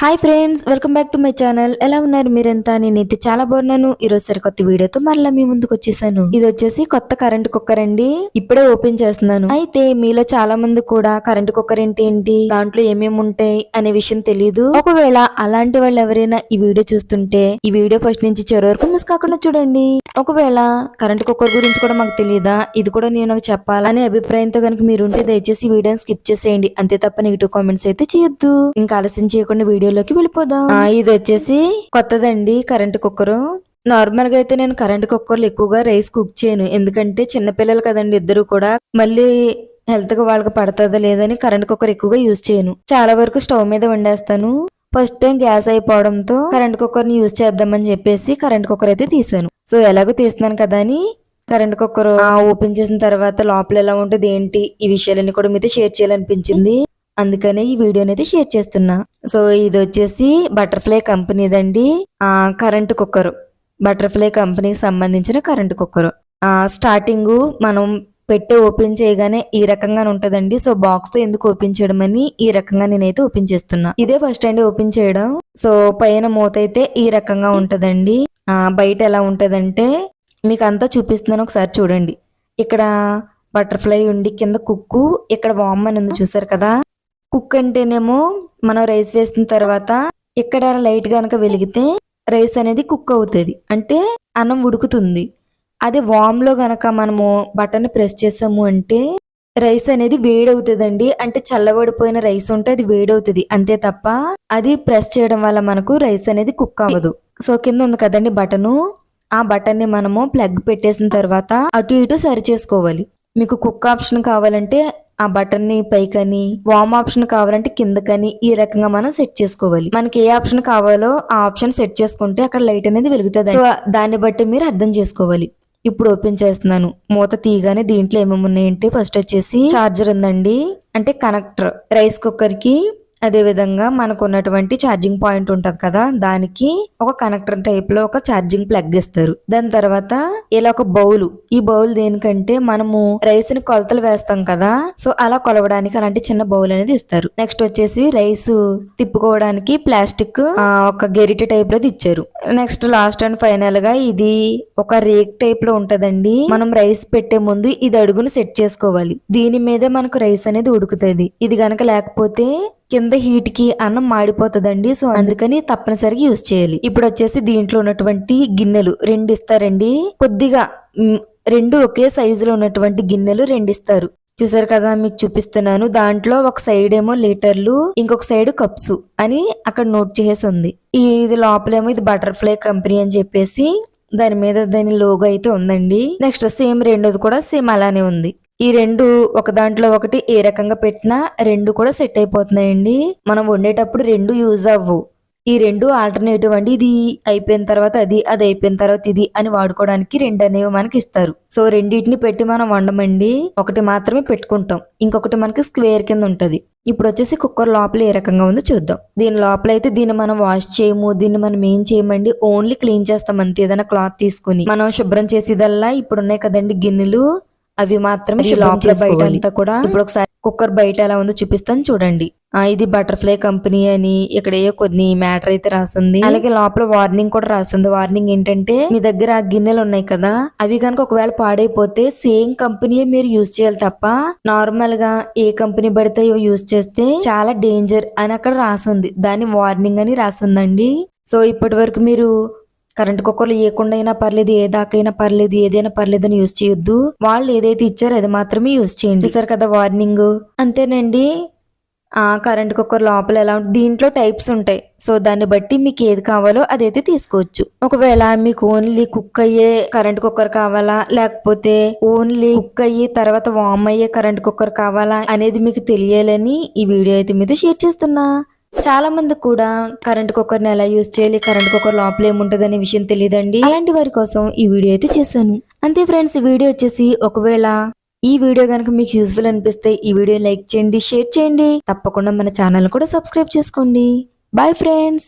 Hi friends welcome back to my channel ఎలా ఉన్నారు మీరంతా? నేనైతే చాలా బాగున్నాను. ఈరోజు సరికొత్త వీడియోతో మరలా మీ ముందుకు వచ్చేసాను. ఇది వచ్చేసి కొత్త కరెంట్ కుక్కర్ అండి. ఇప్పుడే ఓపెన్ చేస్తున్నాను. అయితే మీలో చాలా మంది కూడా కరెంట్ కుక్కర్ ఏంటి ఏంటి? దాంట్లో ఏమేమి ఉంటాయి? అనే విషయం తెలియదు ఒకవేళ అలాంటి వాళ్ళు ఎవరైనా ఈ వీడియో చూస్తుంటే ఈ వీడియో ఫస్ట్ నుంచి చివరి వరకు మిస్ కాకుండా చూడండి. ఒకవేళ కరెంట్ కుక్కర్ గురించి కూడా మాకు తెలియదా ఇది కూడా నేను చెప్పాలనే అభిప్రాయంతో కనుక మీరు ఉంటే దయచేసి వీడియోని స్కిప్ చేసేయండి. అంతే తప్ప నెగిటివ్ కామెంట్స్ అయితే చేయొద్దు. ఇంకా ఆలస్యం చేయకుండా వీడియో వీడియోలోకి వెళ్ళిపోదాం. ఇది వచ్చేసి కొత్తదండి కరెంట్ కుక్కర్. నార్మల్గా అయితే నేను కరెంట్ కుక్కర్లు ఎక్కువగా రైస్ కుక్ చేయను. ఎందుకంటే చిన్నపిల్లలు కదండి ఇద్దరు కూడా. మళ్ళీ హెల్త్గా వాళ్ళకి పడుతుందా లేదని కరెంట్ కుక్కర్ ఎక్కువగా యూజ్ చేయను. చాలా వరకు స్టవ్ మీద వండేస్తాను. ఫస్ట్ టైం గ్యాస్ అయిపోవడంతో కరెంట్ కుక్కర్ని యూజ్ చేద్దామని చెప్పేసి కరెంట్ కుక్కర్ అయితే తీసాను సో ఎలాగో తీస్తున్నాను కదా అని కరెంట్ కుక్కర్ ఓపెన్ చేసిన తర్వాత లోపల ఎలా ఉంటుంది ఏంటి ఈ విషయాలన్నీ కూడా మీతో షేర్ చేయాలనిపించింది. అందుకనే ఈ వీడియోని అయితే షేర్ చేస్తున్నా. సో ఇది వచ్చేసి బటర్ఫ్లై కంపెనీదండి. ఆ కరెంట్ కుక్కర్. బటర్ఫ్లై కంపెనీకి సంబంధించిన కరెంట్ కుక్కర్. ఆ స్టార్టింగ్ మనం పెట్టి ఓపెన్ చేయగానే ఈ రకంగా ఉంటదండి. సో బాక్స్తో ఎందుకు ఓపెన్ చేయడం అని ఈ రకంగా నేనైతే ఓపెన్ చేస్తున్నా. ఇదే ఫస్ట్ అండి ఓపెన్ చేయడం. సో పైన మూత అయితే ఈ రకంగా ఉంటదండి. ఆ బయట ఎలా ఉంటదంటే మీకు అంతా చూపిస్తున్నాను ఒకసారి చూడండి. ఇక్కడ బటర్ఫ్లై ఉండి కింద కుక్కు ఇక్కడ వామ్ అని ఉంది చూసారు కదా? కుక్ అంటేనేమో మనం రైస్ వేసిన తర్వాత ఇక్కడ లైట్ గనక వెలిగితే రైస్ అనేది కుక్ అవుతుంది. అంటే అన్నం ఉడుకుతుంది. అదే వామ్లో గనక మనము బటన్ ప్రెస్ చేసాము అంటే రైస్ అనేది వేడవుతుందండి. అంటే చల్లబడిపోయిన రైస్ ఉంటే అది వేడవుతుంది. అంతే తప్ప అది ప్రెస్ చేయడం వల్ల మనకు రైస్ అనేది కుక్ అవ్వదు. సో కింద ఉంది కదండి బటను. ఆ బటన్ని మనము ప్లగ్ పెట్టేసిన తర్వాత అటు ఇటు సరి చేసుకోవాలి. మీకు కుక్ ఆప్షన్ కావాలంటే ఆ బటన్ని పైకని వామ్ ఆప్షన్ కావాలంటే కిందకని ఈ రకంగా మనం సెట్ చేసుకోవాలి. మనకి ఏ ఆప్షన్ కావాలో ఆ ఆప్షన్ సెట్ చేసుకుంటే అక్కడ లైట్ అనేది వెలుగుతుంది సో దాన్ని బట్టి మీరు అర్థం చేసుకోవాలి. ఇప్పుడు ఓపెన్ చేస్తున్నాను. మూత తీయగానే దీంట్లో ఏమేమి ఉన్నాయంటే ఫస్ట్ వచ్చేసి చార్జర్ ఉందండి. అంటే కనెక్టర్. రైస్ కుక్కర్కి అదేవిధంగా మనకు ఉన్నటువంటి ఛార్జింగ్ పాయింట్ ఉంటుంది కదా దానికి ఒక కనెక్టర్ టైప్లో ఒక ఛార్జింగ్ ప్లగ్ ఇస్తారు. దాని తర్వాత ఇలా ఒక బౌల్ ఈ బౌల్ దేనికంటే మనము రైస్ని కొలతలు వేస్తాం కదా సో అలా కొలవడానికి అలాంటి చిన్న బౌల్ అనేది ఇస్తారు. నెక్స్ట్ వచ్చేసి రైస్ తిప్పుకోవడానికి ప్లాస్టిక్ ఒక గెరిట టైప్లో ఇచ్చారు. నెక్స్ట్ లాస్ట్ అండ్ ఫైనల్గా ఇది ఒక రేక్ టైప్లో ఉంటదండి. మనం రైస్ పెట్టే ముందు ఇది అడుగును సెట్ చేసుకోవాలి. దీని మీదే మనకు రైస్ అనేది ఉడుకుతుంది. ఇది గనక లేకపోతే కింద హీట్కి అన్నం మాడిపోతుందండి. సో అందుకని తప్పనిసరిగా యూజ్ చేయాలి. ఇప్పుడు వచ్చేసి దీంట్లో ఉన్నటువంటి గిన్నెలు రెండు ఇస్తారండి కొద్దిగా రెండు ఒకే సైజులో ఉన్నటువంటి గిన్నెలు రెండు ఇస్తారు చూసారు కదా మీకు చూపిస్తున్నాను. దాంట్లో ఒక సైడ్ ఏమో లీటర్లు ఇంకొక సైడ్ కప్స్ అని అక్కడ నోట్ చేసి ఉంది. ఈ- ఇది లోపలేమో ఇది బటర్ఫ్లై కంపెనీ అని చెప్పేసి దాని మీద దాని లోగో అయితే ఉందండి. నెక్స్ట్ సేమ్ రెండోది కూడా సేమ్ అలానే ఉంది. ఈ రెండు ఒక దాంట్లో ఒకటి ఏ రకంగా పెట్టినా రెండు కూడా సెట్ అయిపోతున్నాయండి. మనం వండేటప్పుడు రెండు యూజ్ అవ్వు. ఈ రెండు ఆల్టర్నేటివ్ అండి. ఇది అయిపోయిన తర్వాత అది అది అయిపోయిన తర్వాత ఇది అని వాడుకోవడానికి రెండు అనేవి మనకి ఇస్తారు. సో రెండింటిని పెట్టి మనం వండమండి. ఒకటి మాత్రమే పెట్టుకుంటాం. ఇంకొకటి మనకి స్క్వేర్ కింద ఉంటుంది. ఇప్పుడు వచ్చేసి కుక్కర్ లోపల ఏ రకంగా ఉందో చూద్దాం. దీని లోపల అయితే దీన్ని మనం వాష్ చేయము దీన్ని మనం ఏం చేయమండి? ఓన్లీ క్లీన్ చేస్తాం అంతే. ఏదైనా క్లాత్ తీసుకుని. మనం శుభ్రం చేసేదల్లా ఇప్పుడు ఉన్నాయి కదండి గిన్నెలు. అవి మాత్రమే లోపల. బయట అంతా కూడా ఇప్పుడు ఒకసారి కుక్కర్ బయట ఎలా ఉందో చూపిస్తాను చూడండి. ఆ ఇది బటర్ఫ్లై కంపెనీ అని ఇక్కడ ఏ కొన్ని మ్యాటర్ అయితే రాస్తుంది. అలాగే లోపల వార్నింగ్ కూడా రాస్తుంది. వార్నింగ్ ఏంటంటే మీ దగ్గర ఆ గిన్నెలు ఉన్నాయి కదా అవి కనుక ఒకవేళ పాడైపోతే సేమ్ కంపెనీ మీరు యూజ్ చేయాలి తప్ప నార్మల్గా ఏ కంపెనీ పడితే యూజ్ చేస్తే చాలా డేంజర్ అని అక్కడ రాస్తుంది దాని వార్నింగ్ అని రాస్తుందండి. సో ఇప్పటి వరకు మీరు కరెంట్ కుక్కర్లు ఏకుండా అయినా పర్లేదు ఏ దాకైనా పర్లేదు ఏదైనా పర్లేదు అని యూజ్ చేయొద్దు. వాళ్ళు ఏదైతే ఇచ్చారో అది మాత్రమే యూజ్ చేయండి. చూసారు కదా వార్నింగ్? అంతేనండి. ఆ కరెంట్ కుక్కర్ లోపల ఎలా ఉంటుంది దీంట్లో టైప్స్ ఉంటాయి. సో దాన్ని బట్టి మీకు ఏది కావాలో అదైతే తీసుకోవచ్చు. ఒకవేళ మీకు ఓన్లీ కుక్ అయ్యే కరెంట్ కుక్కర్ కావాలా? లేకపోతే ఓన్లీ కుక్ అయ్యి తర్వాత వామ్ అయ్యే కరెంట్ కుక్కర్ కావాలా? అనేది మీకు తెలియాలని ఈ వీడియో అయితే మీతో షేర్ చేస్తున్నా. చాలా మంది కూడా కరెంట్ కుక్కర్ని ఎలా యూజ్ చేయాలి కరెంట్ కుక్కర్ లోపల ఏముంటుంది అనే విషయం తెలియదండి అలాంటి వారి కోసం ఈ వీడియో అయితే చేశాను. అంతే ఫ్రెండ్స్ ఈ వీడియో వచ్చేసి ఒకవేళ ఈ వీడియో కనుక మీకు యూస్ఫుల్ అనిపిస్తే ఈ వీడియో లైక్ చేయండి షేర్ చేయండి. తప్పకుండా మన ఛానల్ కూడా సబ్స్క్రైబ్ చేసుకోండి. Bye friends